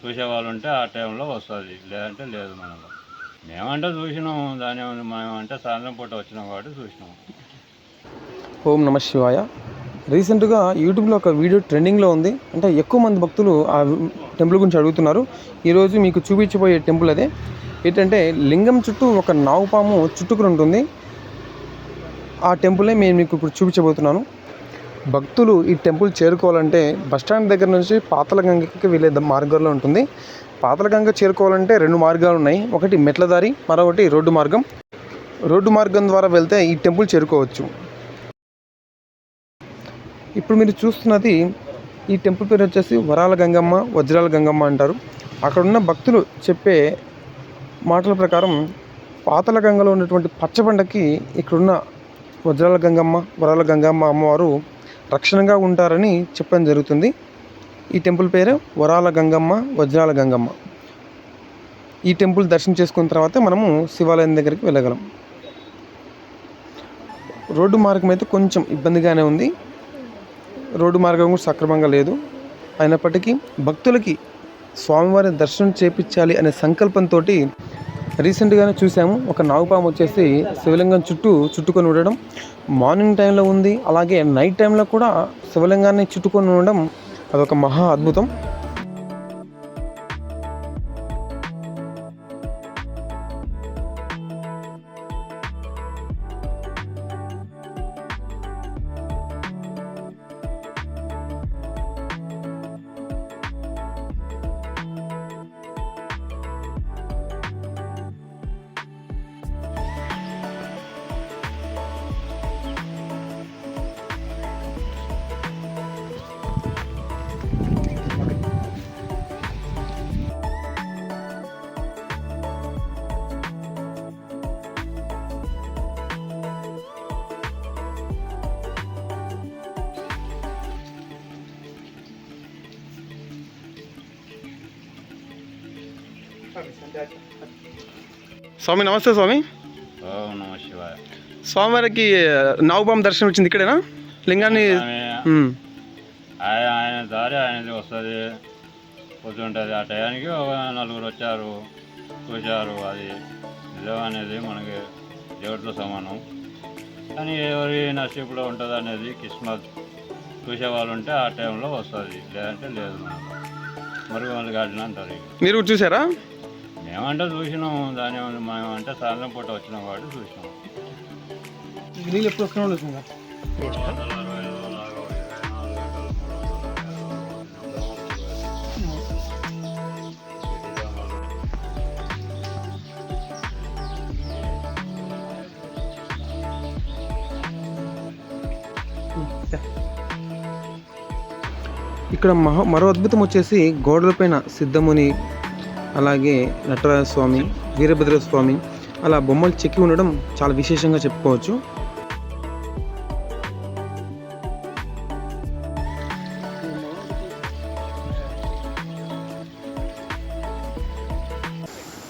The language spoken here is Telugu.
చూసేవాళ్ళు ఉంటే ఆ టైంలో వస్తుంది. లేదంటే లేదు మనలో. మేమంటే చూసినాం. దాని మేమంటే సాయంత్రం పూట వచ్చినాం కాబట్టి చూసినాము ఓం నమ శివాయ. రీసెంట్గా యూట్యూబ్లో ఒక వీడియో ట్రెండింగ్లో ఉంది. అంటే ఎక్కువ మంది భక్తులు ఆ టెంపుల్ గురించి అడుగుతున్నారు. ఈరోజు మీకు చూపించబోయే టెంపుల్ అదే. ఏంటంటే లింగం చుట్టూ ఒక నావుపాము చుట్టుకుని ఉంటుంది. ఆ టెంపులే మేము మీకు ఇప్పుడు చూపించబోతున్నాను. భక్తులు ఈ టెంపుల్ చేరుకోవాలంటే బస్ స్టాండ్ దగ్గర నుంచి పాతలగంగకి వెళ్ళే మార్గంలో ఉంటుంది. పాతలగంగ చేరుకోవాలంటే రెండు మార్గాలు ఉన్నాయి. ఒకటి మెట్ల దారి మరొకటి రోడ్డు మార్గం. రోడ్డు మార్గం ద్వారా వెళ్తే ఈ టెంపుల్ చేరుకోవచ్చు. ఇప్పుడు మీరు చూస్తున్నది ఈ టెంపుల్ పేరు వచ్చేసి వరాల గంగమ్మ వజ్రాల గంగమ్మ అంటారు. అక్కడ ఉన్న భక్తులు చెప్పే మాటల ప్రకారం పాతల గంగలో ఉన్నటువంటి పచ్చబండకి ఇక్కడున్న వజ్రాల గంగమ్మ వరాల గంగమ్మ అమ్మవారు రక్షణగా ఉంటారని చెప్పడం జరుగుతుంది. ఈ టెంపుల్ పేరు వరాల గంగమ్మ వజ్రాల గంగమ్మ. ఈ టెంపుల్ దర్శనం చేసుకున్న తర్వాత మనము శివాలయం దగ్గరికి వెళ్ళగలం. రోడ్డు మార్గం అయితే కొంచెం ఇబ్బందిగానే ఉంది. రోడ్డు మార్గం కూడా సక్రమంగా లేదు. అయినప్పటికీ భక్తులకి స్వామివారి దర్శనం చేపించాలి అనే సంకల్పంతో రీసెంట్గానే చూసాము ఒక నాగుపాము వచ్చేసి శివలింగం చుట్టూ చుట్టుకొని ఉండడం. మార్నింగ్ టైంలో ఉంది అలాగే నైట్ టైంలో కూడా శివలింగాన్ని చుట్టుకొని ఉండడం అదొక మహా అద్భుతం. స్వామి నమస్తే స్వామి. స్వామివారికి నాగుపాము దర్శనం వచ్చింది ఇక్కడేనా? లింగాన్ని. ఆయన ఆయన దారి ఆయనది వస్తుంది. కూర్చుంటుంది ఆ టయానికి ఒక నలుగురు వచ్చారు. చూశారు అది. నిజం అనేది మనకి దేవుడితో సమానం. కానీ ఎవరి నసీబులో ఉంటుంది అనేది కిస్మత్. చూసేవాళ్ళు ఉంటే ఆ టైంలో వస్తుంది. లేదంటే లేదు మరి వాళ్ళు గాడిన అంటారు. మీరు చూసారా? మేమంటే చూసినాం దాని మేము మేమంటే సాయంత్రం పూట వచ్చిన వాడు చూసినాం. నీళ్ళు ఎప్పుడు వస్తున్నాం చూసిందా ఇక్కడ మహో మరో అద్భుతం వచ్చేసి గోడలపైన సిద్ధముని అలాగే నటరాజ స్వామి వీరభద్ర స్వామి అలా బొమ్మలు చెక్కి ఉండడం చాలా విశేషంగా చెప్పుకోవచ్చు.